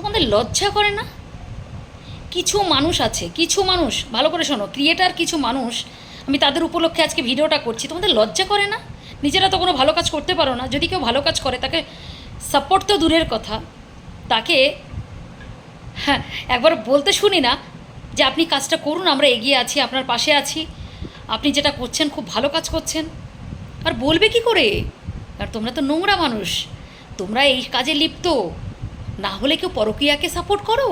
তোমাদের লজ্জা করে না? কিছু মানুষ আছে, কিছু মানুষ, ভালো করে শোনো ক্রিয়েটার কিছু মানুষ, আমি তাদের উপলক্ষে আজকে ভিডিওটা করছি, তোমাদের লজ্জা করে না? নিজেরা তো কোনো ভালো কাজ করতে পারো না, যদি কেউ ভালো কাজ করে, তাকে সাপোর্ট তো দূরের কথা। তাকে হ্যাঁ একবার বলতে শুনি না যে আপনি কাজটা করুন, আমরা এগিয়ে আছি, আপনার পাশে আছি, আপনি যেটা করছেন, খুব ভালো কাজ করছেন। আর বলবে কি করে? আর তোমরা তো নোংরা মানুষ, তোমরা এই কাজে লিপ্ত। না হলে কেউ পরকীয়াকে সাপোর্ট করো।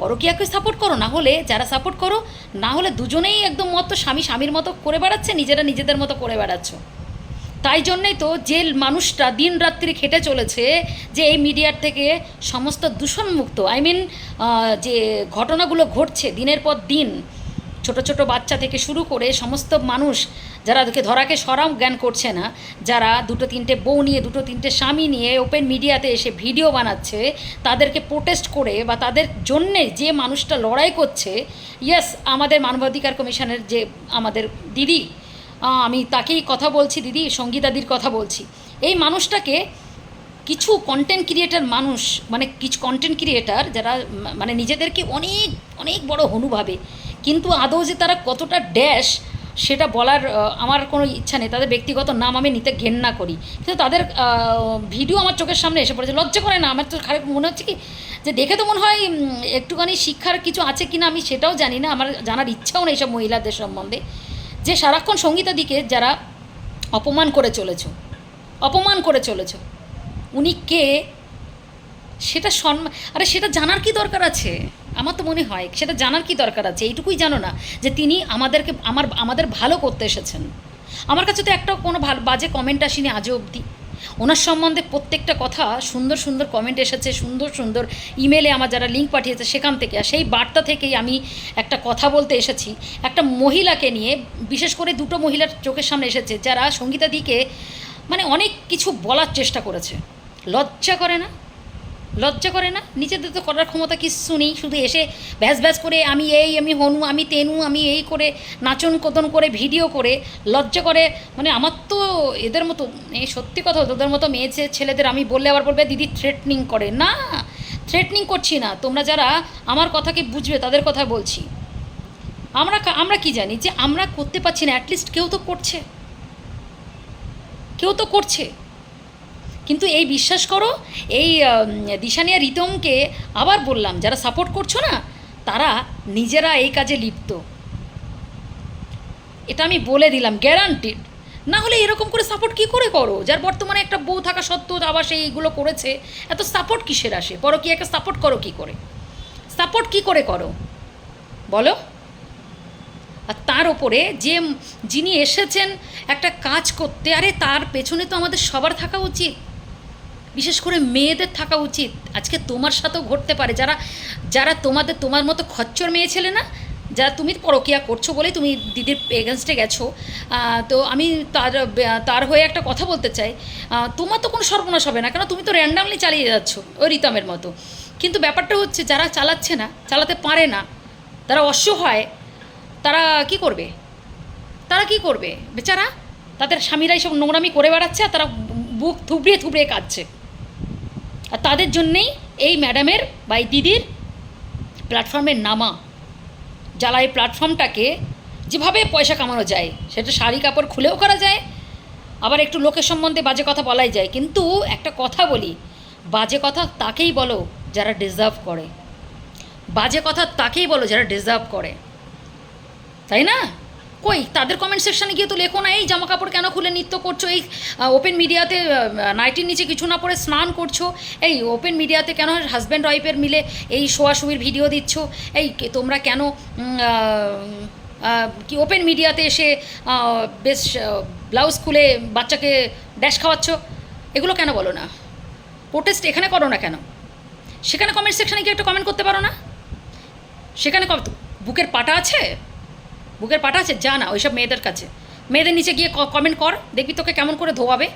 পরকীয়াকে সাপোর্ট করো, না হলে যারা সাপোর্ট করো, না হলে দুজনেই একদম মতো স্বামী স্বামীর মতো করে বেড়াচ্ছে, নিজেরা নিজেদের মতো করে বেড়াচ্ছ। তাই জন্যই তো যে মানুষটা দিন রাত্রি খেটে চলেছে যে এই মিডিয়ার থেকে সমস্ত দূষণমুক্ত। আই মিন যে ঘটনাগুলো ঘটছে দিনের পর দিন, ছোট ছোট বাচ্চা থেকে শুরু করে সমস্ত মানুষ যারা ধরাকে সরাম জ্ঞান করছে না, যারা দুটো তিনটে বউ নিয়ে, দুটো তিনটে স্বামী নিয়ে ওপেন মিডিয়াতে এসে ভিডিও বানাচ্ছে, তাদেরকে প্রোটেস্ট করে বা তাদের জন্যে যে মানুষটা লড়াই করছে ইয়েস আমাদের মানবাধিকার কমিশনের যে আমাদের দিদি আমি তাকেই কথা বলছি দিদি সঙ্গীতাদির কথা বলছি। এই মানুষটাকে কিছু কন্টেন্ট ক্রিয়েটার মানুষ মানে কিছু কন্টেন্ট ক্রিয়েটার যারা মানে নিজেদেরকে অনেক অনেক বড় হনু ভাবে, কিন্তু আদৌ যে তারা কতটা ড্যাশ সেটা বলার আমার কোনো ইচ্ছা নেই। তাদের ব্যক্তিগত নাম আমি নিতে ঘেন্না করি। কিন্তু তাদের ভিডিও আমার চোখের সামনে এসে পড়েছে। লজ্জা করে না, আমার তো খারাপ মনে হচ্ছে কি? যে দেখে তো মনে হয় একটুখানি শিক্ষার কিছু আছে কি না আমি সেটাও জানি না। আমার জানার ইচ্ছাও নেই সব মহিলাদের সম্বন্ধে। যে সারাক্ষণ সঙ্গীতাদিকে যারা অপমান করে চলেছ, অপমান করে চলেছ, উনি কে? সেটা সম্মান আরে সেটা জানার কি দরকার আছে? আমার তো মনে হয়, সেটা জানার কি দরকার আছে? এইটুকুই জানো না যে তিনি আমাদেরকে, আমার, আমাদের ভালো করতে এসেছেন। আমার কাছে তো একটা কোনো ভালো বাজে কমেন্ট আসেনি আজও অবধি। ওনার সম্বন্ধে প্রত্যেকটা কথা সুন্দর সুন্দর কমেন্ট এসেছে, সুন্দর সুন্দর ইমেলে আমার যারা লিঙ্ক পাঠিয়েছে সেখান থেকে। আর সেই বার্তা থেকেই আমি একটা কথা বলতে এসেছি। একটা মহিলাকে নিয়ে, বিশেষ করে দুটো মহিলার চোখের সামনে এসেছে, যারা সঙ্গীতাদিকে মানে অনেক কিছু বলার চেষ্টা করেছে। লজ্জা করে না? লজ্জা করে না? নিজেদের তো করার ক্ষমতা কিচ্ছু নেই। শুধু এসে ব্যাস ব্যাস করে আমি এই, আমি হনু, আমি তেনু, আমি এই করে নাচন কোদন করে, ভিডিও করে লজ্জা করে। মানে আমার তো এদের মতো, এই সত্যি কথা, তোদের মতো মেয়ে ছেলেদের আমি বললে আবার বলবে, দিদি থ্রেটনিং করে। না থ্রেটনিং করছি না। তোমরা যারা আমার কথাকে বুঝবে, তাদের কথা বলছি। আমরা আমরা কি জানি যে আমরা করতে পারছি না অ্যাটলিস্ট কেউ তো করছে। কেউ তো করছে। কিন্তু এই বিশ্বাস করো, এই দিশানিয়া রিতমকে আবার বললাম, যারা সাপোর্ট করছ না, তারা নিজেরা এই কাজে লিপ্ত। এটা আমি বলে দিলাম গ্যারান্টিড না হলে এরকম করে সাপোর্ট কি করে করো? যার বর্তমানে একটা বউ থাকা সত্ত্বেও আবার সেই এইগুলো করেছে, এত সাপোর্ট কিসের আসে? পরকীয়াকে সাপোর্ট করো কি করে? সাপোর্ট কি করে করো? বলো? আর তার ওপরে যে যিনি এসেছেন একটা কাজ করতে, আরে তার পেছনে তো আমাদের সবার থাকা উচিত। বিশেষ করে মেয়েদের থাকা উচিত। আজকে তোমার সাথেও ঘটতে পারে। যারা যারা তোমাদের, তোমার মতো খচ্চর মেয়ে ছেলে না, যারা তুমি পরকিয়া করছ বলে তুমি দিদির এগেনস্টে গেছো। তো আমি তার তার হয়ে একটা কথা বলতে চাই। তোমার তো কোনো সর্বনাশ হবে না, কেন তুমি তো র্যান্ডামলি চালিয়ে যাচ্ছ, ওই রিতমের মতো। কিন্তু ব্যাপারটা হচ্ছে, যারা চালাচ্ছে না, চালাতে পারে না, তারা অসহায় তারা কি করবে? তারা কি করবে? বেচারা, তাদের স্বামীরা এইসব নোংরামি করে বেড়াচ্ছে আর তারা বুক থুবড়িয়ে থুবড়িয়ে কাঁদছে। আর তাদের জন্যেই এই ম্যাডামের বা এই দিদির প্ল্যাটফর্মের নামা। যারা এই প্ল্যাটফর্মটাকে যেভাবে পয়সা কামানো যায়, সেটা শাড়ি কাপড় খুলেও করা যায়, আবার একটু লোকের সম্বন্ধে বাজে কথা বলাই যায়। কিন্তু একটা কথা বলি, বাজে কথা তাকেই বলো যারা ডিজার্ভ করে। বাজে কথা তাকেই বলো যারা ডিজার্ভ করে। তাই না? কই? তাদের কমেন্ট সেকশানে গিয়ে তো লেখো না, এই জামা কাপড় কেন খুলে নৃত্য করছ? এই ওপেন মিডিয়াতে নাইটির নিচে কিছু না পরে স্নান করছ? এই ওপেন মিডিয়াতে কেন হাজব্যান্ড ওয়াইফের মিলে এই শোয়াশুয়ির ভিডিও দিচ্ছ? এই তোমরা কেন কি ওপেন মিডিয়াতে এসে বেশ ব্লাউজ খুলে বাচ্চাকে ড্যাশ খাওয়াচ্ছ? এগুলো কেন বলো না? প্রোটেস্ট এখানে করো না কেন? সেখানে কমেন্ট সেকশানে গিয়ে একটা কমেন্ট করতে পারো না? সেখানে বুকের পাটা আছে? বুকের পাটা আছে? যা না, ওইসব মেয়েদের কাছে। মেয়েদের নিচে গিয়ে কমেন্ট কর, দেখবি তোকে কেমন করে ধোয়াবে।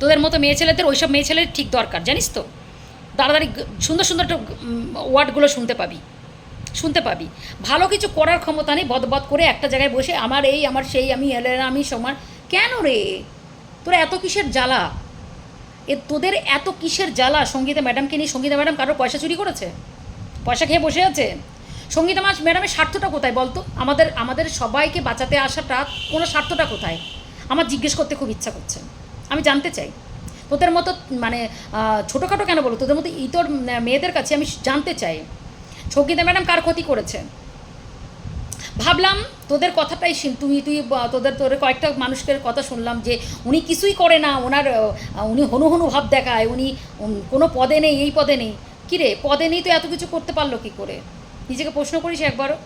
তোদের মতো মেয়ে ছেলেদের ওইসব মেয়ে ছেলের ঠিক দরকার, জানিস তো? তাড়াতাড়ি সুন্দর সুন্দর ওয়ার্ডগুলো শুনতে পাবি। শুনতে পাবি। ভালো কিছু করার ক্ষমতা নেই, বদবদ করে একটা জায়গায় বসে আমার এই, আমার সেই, আমি এলে আমি সমান কেন রে? তোরা এত কিসের জ্বালা? এ তোদের এত কিসের জ্বালা সঙ্গীতা ম্যাডামকে নিয়ে? সঙ্গীতা ম্যাডাম কারোর পয়সা চুরি করেছে? পয়সা খেয়ে বসে আছে? সঙ্গীতা মাস, ম্যাডামের স্বার্থটা কোথায় বলতো? আমাদের আমাদের সবাইকে বাঁচাতে আসাটা কোনো স্বার্থটা কোথায়? আমার জিজ্ঞেস করতে খুব ইচ্ছা করছে। আমি জানতে চাই। তোদের মতো মানে ছোটোখাটো কেন বলো? তোদের মতো ইতর মেয়েদের কাছে আমি জানতে চাই। সঙ্গীতা ম্যাডাম কার ক্ষতি করেছে? ভাবলাম তোদের কথাটাই তুই তুই তোদের তোদের কয়েকটা মানুষের কথা শুনলাম যে উনি কিছুই করে না, ওনার উনি হনু হনু ভাব দেখায়, উনি কোনো পদে নেই, এই পদে নেই। কী রে পদে নেই তো এত কিছু করতে পারল কি করে? নিজেকে প্রশ্ন করিস একবারও।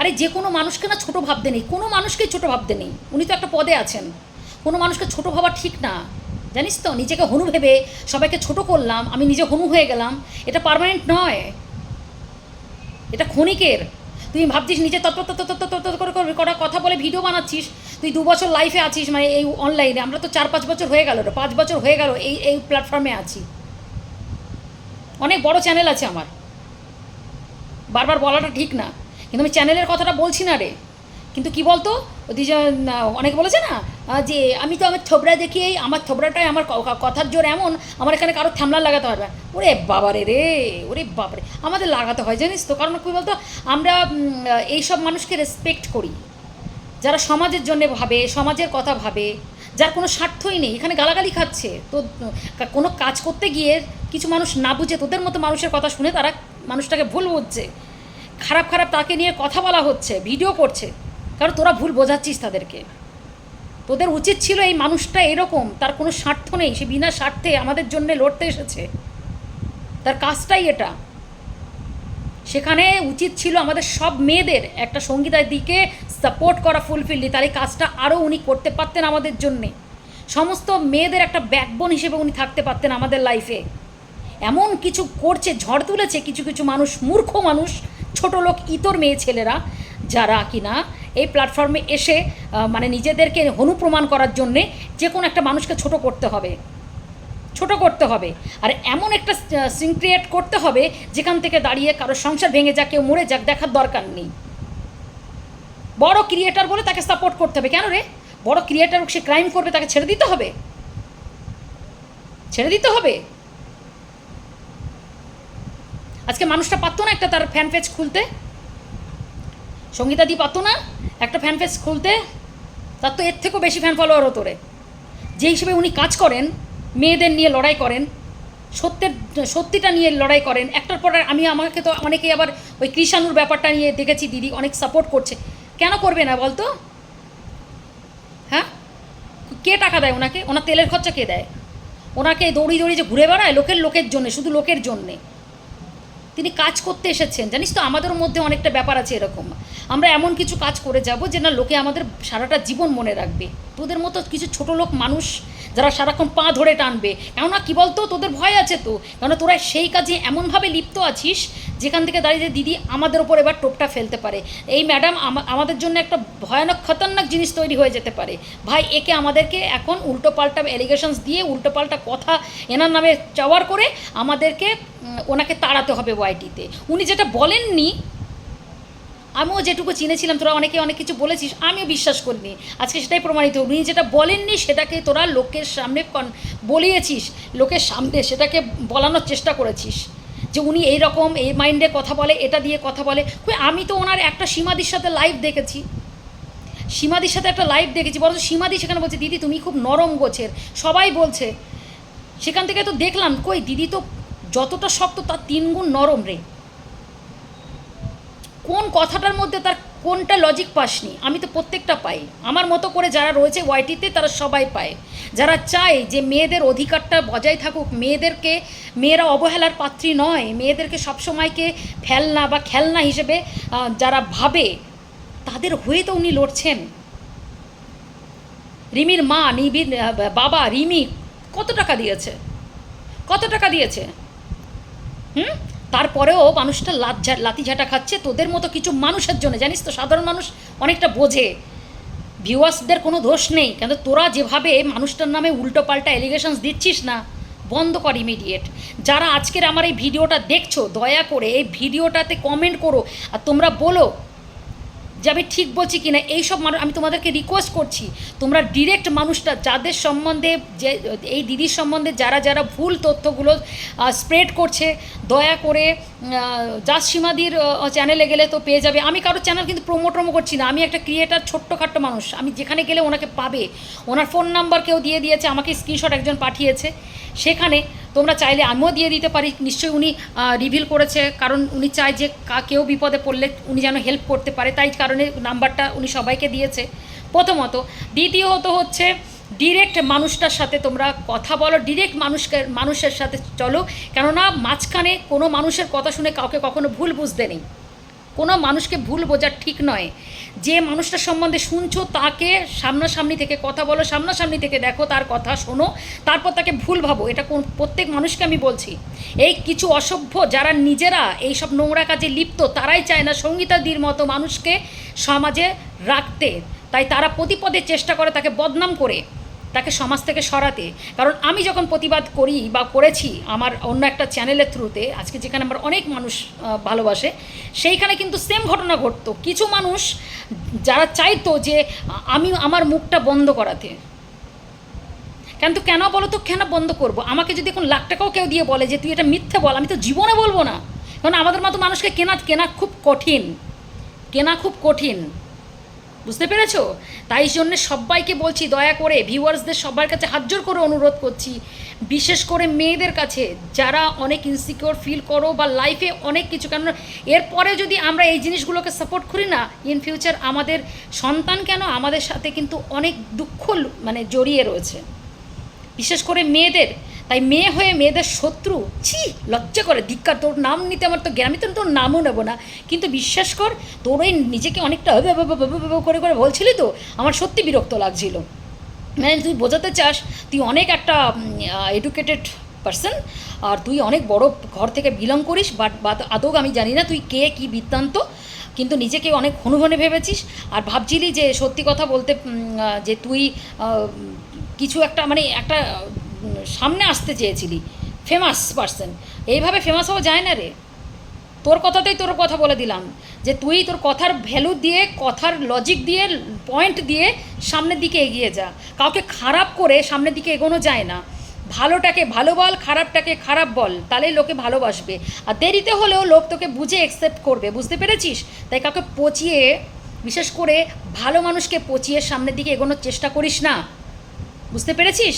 আরে যে কোনো মানুষকে না ছোটো ভাবতে নেই, কোনো মানুষকেই ছোটো ভাবতে নেই। উনি তো একটা পদে আছেন। কোনো মানুষকে ছোটো ভাবা ঠিক না। জানিস তো, নিজেকে হনু ভেবে সবাইকে ছোট করলাম, আমি নিজে হনু হয়ে গেলাম, এটা পার্মানেন্ট নয়। এটা ক্ষণিকের। তুই ভাবছিস নিজে তত্ত্ব করে করে কটা কথা বলে ভিডিও বানাচ্ছিস, তুই দু বছর লাইফে আছিস মানে এই অনলাইনে আমরা তো চার পাঁচ বছর হয়ে গেল পাঁচ বছর হয়ে গেল এই এই প্ল্যাটফর্মে আছি। অনেক বড় চ্যানেল আছে আমার। বারবার বলাটা ঠিক না। কিন্তু আমি চ্যানেলের কথাটা বলছি না রে। কিন্তু কি বলতো? অনেকে বলেছে না যে আমি তো আমার থোবরা দেখিয়েই আমার থোবরাটাই আমার কথার জোর এমন আমার এখানে কারও থামলা লাগাতে না। ওরে বাবারে রে ওরে বাবারে আমাদের লাগাতে হয় জানিস তো? কারণ কী বলতো? আমরা উম, এই সব মানুষকে রেসপেক্ট করি। যারা সমাজের জন্য ভাবে সমাজের কথা ভাবে যার কোনো স্বার্থই নেই এখানে গালাগালি খাচ্ছে। তো কোনো কাজ করতে গিয়ে কিছু মানুষ না বুঝে তোদের মতো মানুষের কথা শুনে তারা মানুষটাকে ভুল বুঝছে। খারাপ খারাপ তাকে নিয়ে কথা বলা হচ্ছে, ভিডিও করছে। কারণ তোরা ভুল বোঝাচ্ছিস তাদেরকে। তোদের উচিত ছিল এই মানুষটা এরকম, তার কোনো স্বার্থ নেই, সে বিনা স্বার্থে আমাদের জন্য লড়তে এসেছে। তার কাজটাই এটা। সেখানে উচিত ছিল আমাদের সব মেয়েদের একটা সঙ্গীতার দিকে সাপোর্ট করা ফুলফিললি তার এই কাজটা আরও উনি করতে পারতেন আমাদের জন্যে। সমস্ত মেয়েদের একটা ব্যাকবোন হিসেবে উনি থাকতে পারতেন আমাদের লাইফে এমন কিছু করছে, ঝড় তুলেছে, কিছু কিছু মানুষ, মূর্খ মানুষ, ছোট লোক, ইতর মেয়ে ছেলেরা, যারা কিনা এই প্ল্যাটফর্মে এসে মানে নিজেদেরকে হনু প্রমাণ করার জন্যে যে কোনো একটা মানুষকে ছোট করতে হবে। ছোট করতে হবে। আর এমন একটা সিন ক্রিয়েট করতে হবে যেখান থেকে দাঁড়িয়ে কারও সংসার ভেঙে যাক, কেউ মরে যাক, দেখার দরকার নেই। বড় ক্রিয়েটার বলে তাকে সাপোর্ট করতে হবে। কেন রে? বড় ক্রিয়েটার সে ক্রাইম করবে, তাকে ছেড়ে দিতে হবে? ছেড়ে দিতে হবে? আজকে মানুষটা পারতো না একটা তার ফ্যান পেজ খুলতে। সঙ্গীতাদি পারতো না একটা ফ্যান পেজ খুলতে। তার তো এর থেকেও বেশি ফ্যান ফলোয়ার হতো রে। যে হিসেবে উনি কাজ করেন, মেয়েদের নিয়ে লড়াই করেন, সত্যের, সত্যিটা নিয়ে লড়াই করেন, একটার পর আমি, আমাকে তো অনেকে আবার ওই কৃষাণুর ব্যাপারটা নিয়ে দেখেছি, দিদি অনেক সাপোর্ট করছে। কেন করবে না বলতো? হ্যাঁ? কে টাকা দেয় ওনাকে? ওনার তেলের খরচা কে দেয়? ওনাকে দৌড়ি দৌড়ি যে ঘুরে বেড়ায় লোকের লোকের জন্যে, শুধু লোকের জন্যে। তিনি কাজ করতে এসেছেন। জানিস তো, আমাদের মধ্যে অনেকটা ব্যাপার আছে এরকম। আমরা এমন কিছু কাজ করে যাব যে না, লোকে আমাদের সারাটা জীবন মনে রাখবে। তোদের মতো কিছু ছোট লোক মানুষ যারা সারাক্ষণ পা ধরে টানবে। কেননা কী বলতো, তোদের ভয় আছে তো। কেননা তোরা সেই কাজে এমনভাবে লিপ্ত আছিস, যেখান থেকে দাঁড়িয়ে যে দিদি আমাদের ওপর এবার টোপটা ফেলতে পারে। এই ম্যাডাম আমাদের জন্য একটা ভয়ানক, খতরনাক জিনিস তৈরি হয়ে যেতে পারে। ভাই, একে আমাদেরকে এখন উল্টোপাল্টা এলিগেশনস দিয়ে, উল্টোপাল্টা কথা এনার নামে চাওয়ার করে আমাদেরকে ওনাকে তাড়াতে হবে ওয়াইটিতে উনি যেটা বলেননি আমিও যেটুকু চিনেছিলাম, তোরা অনেকে অনেক কিছু বলেছিস, আমিও বিশ্বাস করিনি। আজকে সেটাই প্রমাণিত, উনি যেটা বলেননি সেটাকে তোরা লোকের সামনে বলিয়েছিস, লোকের সামনে সেটাকে বলানোর চেষ্টা করেছিস। যে উনি এই রকম এই মাইন্ডে কথা বলে, এটা দিয়ে কথা বলে। আমি তো ওনার একটা সীমাদির সাথে লাইভ দেখেছি। সীমাদির সাথে একটা লাইভ দেখেছি, বরঞ্চ সীমাদি সেখানে বলছে, দিদি, তুমি খুব নরম গোছের। সবাই বলছে। সেখান থেকে তো দেখলাম, কই, দিদি তো যতটা শক্ত, তার তিন গুণ নরম রে। কোন কথাটার মধ্যে তার কোনটা লজিক পাসনি? আমি তো প্রত্যেকটা পাই। আমার মতো করে যারা রয়েছে ওয়াইটিতে তারা সবাই পায়। যারা চায় যে মেয়েদের অধিকারটা বজায় থাকুক, মেয়েদেরকে, মেয়েরা অবহেলার পাত্রী নয়, মেয়েদেরকে সবসময়কে ফেলনা বা খেলনা হিসেবে যারা ভাবে, তাদের হয়ে তো উনি লড়ছেন। রিমির মা নিবির বাবা, রিমি, কত টাকা দিয়েছে? কত টাকা দিয়েছে? হুম? তারপরেও মানুষটা লাজ্জা লাতিঝাটা খাচ্ছে। তোদের মতো কিছু মানুষের জন্য, জানিস তো? সাধারণ মানুষ অনেকটা বোঝে। ভিউয়ার্সদের কোনো দোষ নেই, কিন্তু তোরা যেভাবে মানুষটার নামে উল্টো পাল্টা এলিগেশনস দিচ্ছিস না, বন্ধ কর ইমিডিয়েট যারা আজকের আমার এই ভিডিওটা দেখছ, দয়া করে এই ভিডিওটাতে কমেন্ট করো। আর তোমরা বলো যে আমি ঠিক বলছি কি না এইসব মানুষ, আমি তোমাদেরকে রিকোয়েস্ট করছি, তোমরা ডিরেক্ট মানুষটা, যাদের সম্বন্ধে যে, এই দিদির সম্বন্ধে যারা যারা ভুল তথ্যগুলো স্প্রেড করছে, দয়া করে জাস সীমাদির চ্যানেলে গেলে তো পেয়ে যাবে। আমি কারোর চ্যানেল কিন্তু প্রমোট করছি না, আমি একটা ক্রিয়েটার ছোট্টখাট্ট মানুষ, আমি যেখানে গেলে ওনাকে পাবে। ওনার ফোন নাম্বার কেউ দিয়ে দিয়েছে, আমাকে স্ক্রিনশট একজন পাঠিয়েছে। সেখানে তোমরা চাইলে আমিও দিয়ে দিতে পারি। নিশ্চয়ই উনি রিভিল করেছে, কারণ উনি চায় যে কেউ বিপদে পড়লে উনি যেন হেল্প করতে পারে। তাই কারণে নাম্বারটা উনি সবাইকে দিয়েছে। প্রথমত, দ্বিতীয়ত হচ্ছে ডিরেক্ট মানুষটার সাথে তোমরা কথা বলো ডিরেক্ট মানুষকে, মানুষের সাথে চলো। কেননা মাঝখানে কোনো মানুষের কথা শুনে কাউকে কখনো ভুল বুঝতে নেই। কোনো মানুষকে ভুল বোঝা ঠিক নয়। যে মানুষটা সম্বন্ধে শুনছো, তাকে সামনাসামনি থেকে কথা বলো, সামনাসামনি থেকে দেখো তার কথা শোনো, তারপর তাকে ভুল ভাবো। এটা কোন, প্রত্যেক মানুষকে আমি বলছি। এই কিছু অসভ্য যারা নিজেরা এই সব নোংরা কাজে লিপ্ত, তারাই চায় না সঙ্গীতাদির মতো মানুষকে সমাজে রাখতে। তাই তারা প্রতিপদে চেষ্টা করে তাকে বদনাম করে। তাকে সমাজ থেকে সরাতে। কারণ আমি যখন প্রতিবাদ করি বা করেছি আমার অন্য একটা চ্যানেলের থ্রুতে, আজকে যেখানে আমার অনেক মানুষ ভালোবাসে, সেইখানে কিন্তু সেম ঘটনা ঘটতো। কিছু মানুষ যারা চাইতো যে আমি আমার মুখটা বন্ধ করাতে। কিন্তু কেন বলো তো, কেন বন্ধ করব? আমাকে যদি এখন লাখ টাকাও কেউ দিয়ে বলে যে, তুই এটা মিথ্যে বল, আমি তো জীবনে বলব না। কারণ আমাদের মতো মানুষকে কেনা কেনা খুব কঠিন। কেনা খুব কঠিন। বুঝতে পেরেছ? তাই জন্য সবাইকে বলছি, দয়া করে ভিউয়ার্সদের সবার কাছে হাত জোর করে অনুরোধ করছি। বিশেষ করে মেয়েদের কাছে, যারা অনেক ইনসিকিওর ফিল করো বা লাইফে অনেক কিছু, কেন এরপরে যদি আমরা এই জিনিসগুলোকে সাপোর্ট করি না ইন ফিউচার আমাদের সন্তান কেন আমাদের সাথে কিন্তু অনেক দুঃখ মানে জড়িয়ে রয়েছে। বিশেষ করে মেয়েদের তাই মেয়ে হয়ে মেয়েদের শত্রু? ছি, লজ্জা করে। ধিক্কার, তোর নাম নিতে আমার তো আমি তো তোর নামও নেব না। কিন্তু বিশ্বাস কর, তোর ওই নিজেকে অনেকটা করে করে বলছিলি তো, আমার সত্যি বিরক্ত লাগছিল। মানে তুই বোঝাতে চাস, তুই অনেক একটা এডুকেটেড পারসন আর তুই অনেক বড় ঘর থেকে বিলং করিস বাট আদৌ আমি জানি না তুই কে, কি বৃত্তান্ত, কিন্তু নিজেকে অনেক হনুহনে ভেবেছিস, আর ভাবছিলি যে সত্যি কথা বলতে যে তুই কিছু একটা মানে একটা সামনে আসতে চেয়েছিলি। ফেমাস পারসন এইভাবে ফেমাস হওয়া যায় না রে। তোর কথাতেই তোর কথা বলে দিলাম যে তুই তোর কথার ভ্যালু দিয়ে, কথার লজিক দিয়ে পয়েন্ট দিয়ে সামনের দিকে এগিয়ে যা। কাউকে খারাপ করে সামনের দিকে এগোনো যায় না। ভালোটাকে ভালো বল, খারাপটাকে খারাপ বল, তাহলেই লোকে ভালোবাসবে। আর দেরিতে হলেও লোক তোকে বুঝে অ্যাকসেপ্ট করবে, বুঝতে পেরেছিস? তাই কাউকে পচিয়ে, বিশেষ করে ভালো মানুষকে পচিয়ে সামনের দিকে এগোনোর চেষ্টা করিস না। বুঝতে পেরেছিস?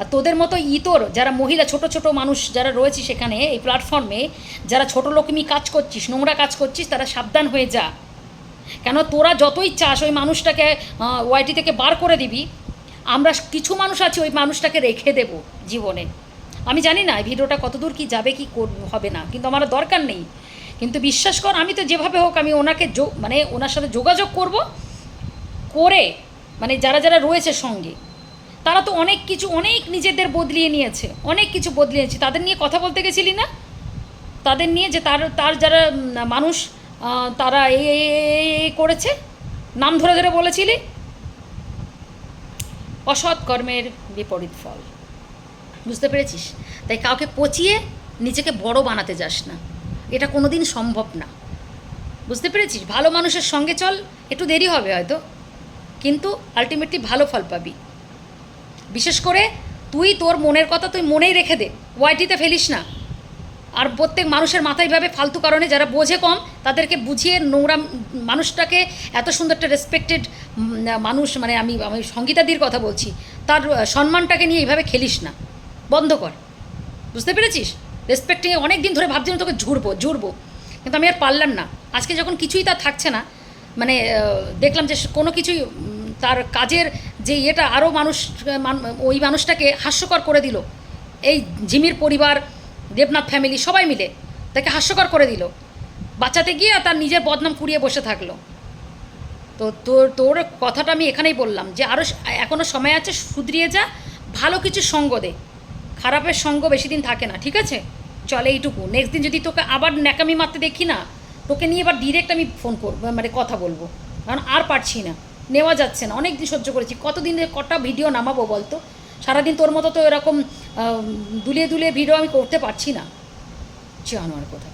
আর তোদের মতো ইতর যারা মহিলা, ছোট ছোট মানুষ যারা রয়েছে সেখানে, এই প্ল্যাটফর্মে যারা ছোট লোকমি কাজ করছিস, নোংরা কাজ করছিস, তারা সাবধান হয়ে যা। কেন তোরা যতই চাস ওই মানুষটাকে ওয়াইটি থেকে বার করে দিবি, আমরা কিছু মানুষ আছি, ওই মানুষটাকে রেখে দেব জীবনে। আমি জানি না ভিডিওটা কতদূর কি যাবে, কি হবে না, কিন্তু আমার দরকার নেই। কিন্তু বিশ্বাস কর, আমি তো যেভাবে হোক, আমি ওনাকে মানে ওনার সাথে যোগাযোগ করব, করে মানে যারা যারা রয়েছে সঙ্গে তারা তো অনেক কিছু, অনেক নিজেদের বদলিয়ে নিয়েছে, অনেক কিছু বদলিয়েছে। তাদের নিয়ে কথা বলতে গেছিলি না? তাদের নিয়ে যে তার তার যারা মানুষ তারা এই এই করেছে? নাম ধরে ধরে বলেছিলি? অসৎ কর্মের বিপরীত ফল। বুঝতে পেরেছিস? তাই কাউকে পচিয়ে নিজেকে বড় বানাতে যাস না। এটা কোনো দিন সম্ভব না। বুঝতে পেরেছিস? ভালো মানুষের সঙ্গে চল, একটু দেরি হবে হয়তো। কিন্তু আলটিমেটলি ভালো ফল পাবি। বিশেষ করে তুই তোর মনের কথা তুই মনেই রেখে দে। ওয়াইটিতে ফেলিস না। আর প্রত্যেক মানুষের মাথায় ভাবে ফালতু কারণে যারা বোঝে কম, তাদেরকে বুঝিয়ে নোংরা মানুষটাকে এত সুন্দর একটা রেসপেক্টেড মানুষ মানে আমি আমি সঙ্গীতাদির কথা বলছি, তার সম্মানটাকে নিয়ে এইভাবে খেলিস না। বন্ধ কর। বুঝতে পেরেছিস? রেসপেক্টিং অনেক দিন ধরে ভাবছিলাম তোকে ঝুড়বো জুড়বো কিন্তু আমি আর পারলাম না। আজকে যখন কিছুই তার থাকছে না মানে দেখলাম যে কোনো কিছুই তার কাজের যে ইয়েটা আরও মানুষ ওই মানুষটাকে হাস্যকর করে দিল। এই জিমির পরিবার, দেবনাথ ফ্যামিলি সবাই মিলে তাকে হাস্যকর করে দিল। বাঁচাতে গিয়ে তার নিজের বদনাম কুড়িয়ে বসে থাকল। তো তোর তোর কথাটা আমি এখানেই বললাম যে আরও এখনও সময় আছে, শুধরিয়ে যা, ভালো কিছু সঙ্গ দে। খারাপের সঙ্গ বেশি দিন থাকে না, ঠিক আছে? চলে এইটুকু। নেক্সট দিন যদি তোকে আবার ন্যাকামি মারতে দেখি না, তোকে নিয়ে এবার ডিরেক্ট আমি ফোন করব মানে কথা বলব। কারণ আর পারছি না। নেওয়া যাচ্ছে না। অনেক দিন সহ্য করেছি। কতদিন কটা ভিডিও নামাবো বলতো? সারাদিন তোর মতো তো এরকম দুলিয়ে দুলিয়ে ভিডিও আমি করতে পারছি না। জানো আর কথা। বল